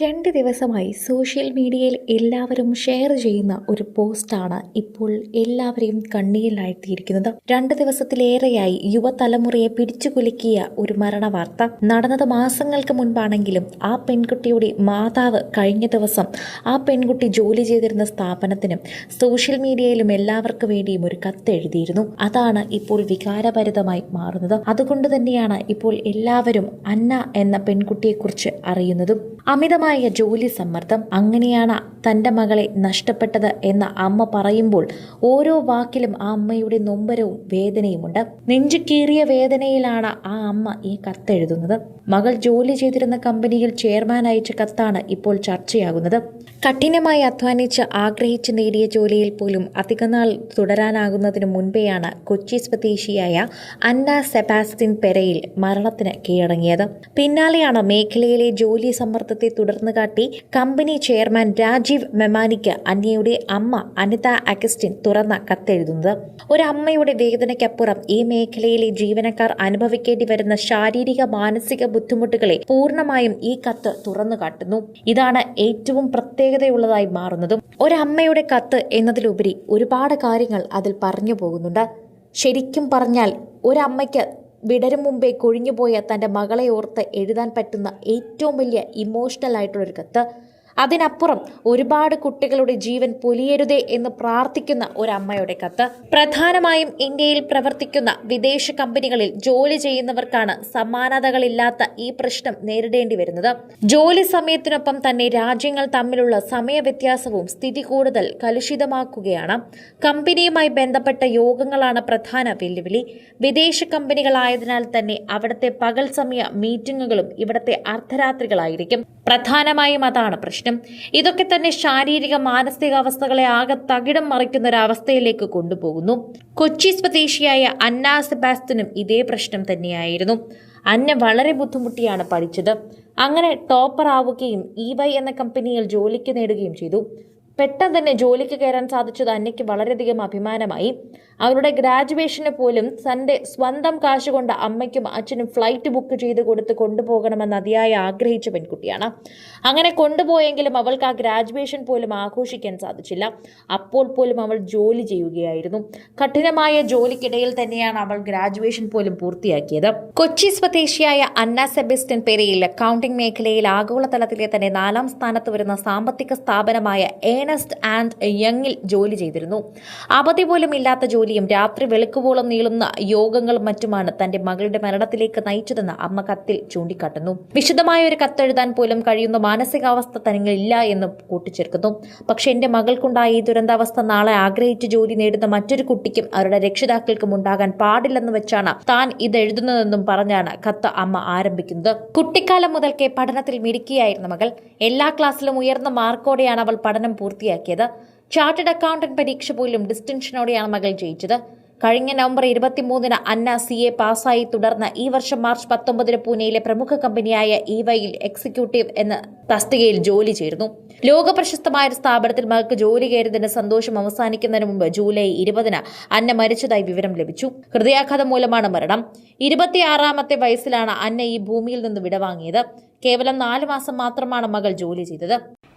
രണ്ട് ദിവസമായി സോഷ്യൽ മീഡിയയിൽ എല്ലാവരും ഷെയർ ചെയ്യുന്ന ഒരു പോസ്റ്റാണ് ഇപ്പോൾ എല്ലാവരെയും കണ്ണീരിലാഴ്ത്തിയിരിക്കുന്നത്. രണ്ട് ദിവസത്തിലേറെയായി യുവതലമുറയെ പിടിച്ചുകുലുക്കിയ ഒരു മരണ വാർത്ത നടന്നത് മാസങ്ങൾക്ക് മുൻപാണെങ്കിലും ആ പെൺകുട്ടിയുടെ മാതാവ് കഴിഞ്ഞ ദിവസം ആ പെൺകുട്ടി ജോലി ചെയ്തിരുന്ന സ്ഥാപനത്തിനും സോഷ്യൽ മീഡിയയിലും എല്ലാവർക്കും വേണ്ടിയും ഒരു കത്ത് എഴുതിയിരുന്നു അതാണ് ഇപ്പോൾ വികാരഭരിതമായി മാറുന്നത്. അതുകൊണ്ട് തന്നെയാണ് ഇപ്പോൾ എല്ലാവരും അന്ന എന്ന പെൺകുട്ടിയെക്കുറിച്ച് അറിയുന്നതും. അമിതമായ ജോലി സമ്മർദ്ദം അങ്ങനെയാണ് തന്റെ മകളെ നഷ്ടപ്പെട്ടത് എന്ന അമ്മ പറയുമ്പോൾ ഓരോ വാക്കിലും ആ അമ്മയുടെ നൊമ്പരവും വേദനയുമുണ്ട്. നെഞ്ചു കീറിയ വേദനയിലാണ് ആ അമ്മ ഈ കത്തെഴുതുന്നത് മകൾ ജോലി ചെയ്തിരുന്ന കമ്പനിയിൽ ചെയർമാൻ അയച്ച കത്താണ് ഇപ്പോൾ ചർച്ചയാകുന്നത്. കഠിനമായി അധ്വാനിച്ച് ആഗ്രഹിച്ച് നേടിയ ജോലിയിൽ പോലും അധികനാൾ തുടരാനാകുന്നതിന് മുൻപെയാണ് കൊച്ചി സ്വദേശിയായ അന്ന സെബാസ്തിൻ പെരയിൽ മരണത്തിന് കീഴടങ്ങിയത്. പിന്നാലെയാണ് മേഖലയിലെ ജോലി സമ്മർദ്ദത്തെ തുടർന്ന് കാട്ടി കമ്പനി ചെയർമാൻ രാജീവ് മെമാനിക്ക് അന്യയുടെ അമ്മ അനിത അഗസ്റ്റിൻ തുറന്ന കത്തെഴുതുന്നത്. ഒരു അമ്മയുടെ വേദനയ്ക്കപ്പുറം ഈ മേഖലയിലെ ജീവനക്കാർ അനുഭവിക്കേണ്ടി വരുന്ന ശാരീരിക മാനസിക ബുദ്ധിമുട്ടുകളെ പൂർണമായും ഈ കത്ത് തുറന്നു കാട്ടുന്നു. ഇതാണ് ഏറ്റവും പ്രത്യേകതയുള്ളതായി മാറുന്നതും. ഒരമ്മയുടെ കത്ത് എന്നതിലുപരി ഒരുപാട് കാര്യങ്ങൾ അതിൽ പറഞ്ഞു പോകുന്നുണ്ട്. ശരിക്കും പറഞ്ഞാൽ ഒരമ്മയ്ക്ക് വിടരും മുമ്പേ കൊഴിഞ്ഞുപോയ തന്റെ മകളെ ഓർത്ത് എഴുതാൻ പറ്റുന്ന ഏറ്റവും വലിയ ഇമോഷണൽ ആയിട്ടുള്ളൊരു കത്ത്. അതിനപ്പുറം ഒരുപാട് കുട്ടികളുടെ ജീവൻ പൊലിയരുതേ എന്ന് പ്രാർത്ഥിക്കുന്ന ഒരു അമ്മയുടെ കത്ത്. പ്രധാനമായും ഇന്ത്യയിൽ പ്രവർത്തിക്കുന്ന വിദേശ കമ്പനികളിൽ ജോലി ചെയ്യുന്നവർക്കാണ് സമാനതകളില്ലാത്ത ഈ പ്രശ്നം നേരിടേണ്ടി വരുന്നത്. ജോലി സമയത്തിനൊപ്പം തന്നെ രാജ്യങ്ങൾ തമ്മിലുള്ള സമയവ്യത്യാസവും സ്ഥിതി കൂടുതൽ കലുഷിതമാക്കുകയാണ്. കമ്പനിയുമായി ബന്ധപ്പെട്ട യോഗങ്ങളാണ് പ്രധാന വെല്ലുവിളി. വിദേശ കമ്പനികളായതിനാൽ തന്നെ അവിടുത്തെ പകൽ സമയ മീറ്റിംഗുകളും ഇവിടുത്തെ അർദ്ധരാത്രികളായിരിക്കും. പ്രധാനമായും അതാണ് പ്രശ്നം. ഇതൊക്കെ തന്നെ ശാരീരിക മാനസികാവസ്ഥകളെ ആകെ തകിടം മറിക്കുന്ന ഒരു അവസ്ഥയിലേക്ക് കൊണ്ടുപോകുന്നു. കൊച്ചി സ്വദേശിയായ അന്ന സെബാസ്റ്റിനും ഇതേ പ്രശ്നം തന്നെയായിരുന്നു. അന്ന വളരെ ബുദ്ധിമുട്ടിയാണ് പഠിച്ചത്. അങ്ങനെ ടോപ്പർ ആവുകയും ഇ വൈ എന്ന കമ്പനിയിൽ ജോലിക്ക് നേടുകയും ചെയ്തു. പെട്ടെന്ന് തന്നെ ജോലിക്ക് കയറാൻ സാധിച്ചത് അന്നയ്ക്ക് വളരെയധികം അഭിമാനമായി. അവരുടെ ഗ്രാജുവേഷന് പോലും തന്റെ സ്വന്തം കാശ് കൊണ്ട് അമ്മയ്ക്കും അച്ഛനും ഫ്ലൈറ്റ് ബുക്ക് ചെയ്ത് കൊടുത്ത് കൊണ്ടുപോകണമെന്ന് അതിയായി ആഗ്രഹിച്ച പെൺകുട്ടിയാണ്. അങ്ങനെ കൊണ്ടുപോയെങ്കിലും അവൾക്ക് ആ ഗ്രാജുവേഷൻ പോലും ആഘോഷിക്കാൻ സാധിച്ചില്ല. അപ്പോൾ പോലും അവൾ ജോലി ചെയ്യുകയായിരുന്നു. കഠിനമായ ജോലിക്കിടയിൽ തന്നെയാണ് അവൾ ഗ്രാജുവേഷൻ പോലും പൂർത്തിയാക്കിയത്. കൊച്ചി സ്വദേശിയായ അന്ന സെബിസ്റ്റിൻ പെരയിൽ അക്കൗണ്ടിംഗ് മേഖലയിൽ ആഗോളതലത്തിലെ തന്നെ നാലാം സ്ഥാനത്ത് വരുന്ന സാമ്പത്തിക സ്ഥാപനമായ ഏണസ്റ്റ് ആൻഡ് യങ്ങിൽ ജോലി ചെയ്തിരുന്നു. അവധി പോലും ഇല്ലാത്ത ജോലിയും രാത്രി വെളുക്കുവോളം നീളുന്ന യോഗങ്ങളും മറ്റുമാണ് തന്റെ മകളുടെ മരണത്തിലേക്ക് നയിച്ചതെന്ന് അമ്മ കത്തിൽ ചൂണ്ടിക്കാട്ടുന്നു. വിശദമായ ഒരു കത്തെഴുതാൻ പോലും കഴിയുന്ന മാനസികാവസ്ഥ തനിങ്ങളില്ല എന്ന് കൂട്ടിച്ചേർക്കുന്നു. പക്ഷെ എന്റെ മകൾക്കുണ്ടായ ഈ ദുരന്താവസ്ഥ നാളെ ആഗ്രഹിച്ച് ജോലി നേടുന്ന മറ്റൊരു കുട്ടിക്കും അവരുടെ രക്ഷിതാക്കൾക്കും ഉണ്ടാകാൻ പാടില്ലെന്ന് വെച്ചാണ് താൻ ഇത് എഴുതുന്നതെന്നും പറഞ്ഞാണ് കത്ത് അമ്മ ആരംഭിക്കുന്നത്. കുട്ടിക്കാലം മുതൽക്കേ പഠനത്തിൽ മിടുക്കിയായിരുന്ന മകൾ എല്ലാ ക്ലാസ്സിലും ഉയർന്ന മാർക്കോടെയാണ് അവൾ പഠനം പൂർത്തിയാക്കിയത്. ചാർട്ടേഡ് അക്കൗണ്ടന്റ് പരീക്ഷ പോലും ഡിസ്റ്റിങ്ഷനോടെയാണ് മകൾ ജയിച്ചത്. കഴിഞ്ഞ നവംബർ ഇരുപത്തിമൂന്നിന് അന്ന സി എ പാസ്സായി. തുടർന്ന് ഈ വർഷം മാർച്ച് പത്തൊമ്പതിന് പൂനെയിലെ പ്രമുഖ കമ്പനിയായ ഇവയിൽ എക്സിക്യൂട്ടീവ് എന്ന തസ്തികയിൽ ജോലി ചേർന്നു ലോക പ്രശസ്തമായ ഒരു സ്ഥാപനത്തിൽ മകൾക്ക് ജോലി കയറിയതിന്റെ സന്തോഷം അവസാനിക്കുന്നതിന് മുമ്പ് ജൂലൈ ഇരുപതിന് അന്ന മരിച്ചതായി വിവരം ലഭിച്ചു. ഹൃദയാഘാതം മൂലമാണ് മരണം. ഇരുപത്തിയാറാമത്തെ വയസ്സിലാണ് അന്ന ഈ ഭൂമിയിൽ നിന്ന് വിടവാങ്ങിയത്. കേവലം നാല് മാസം മാത്രമാണ് മകൾ ജോലി ചെയ്തത്.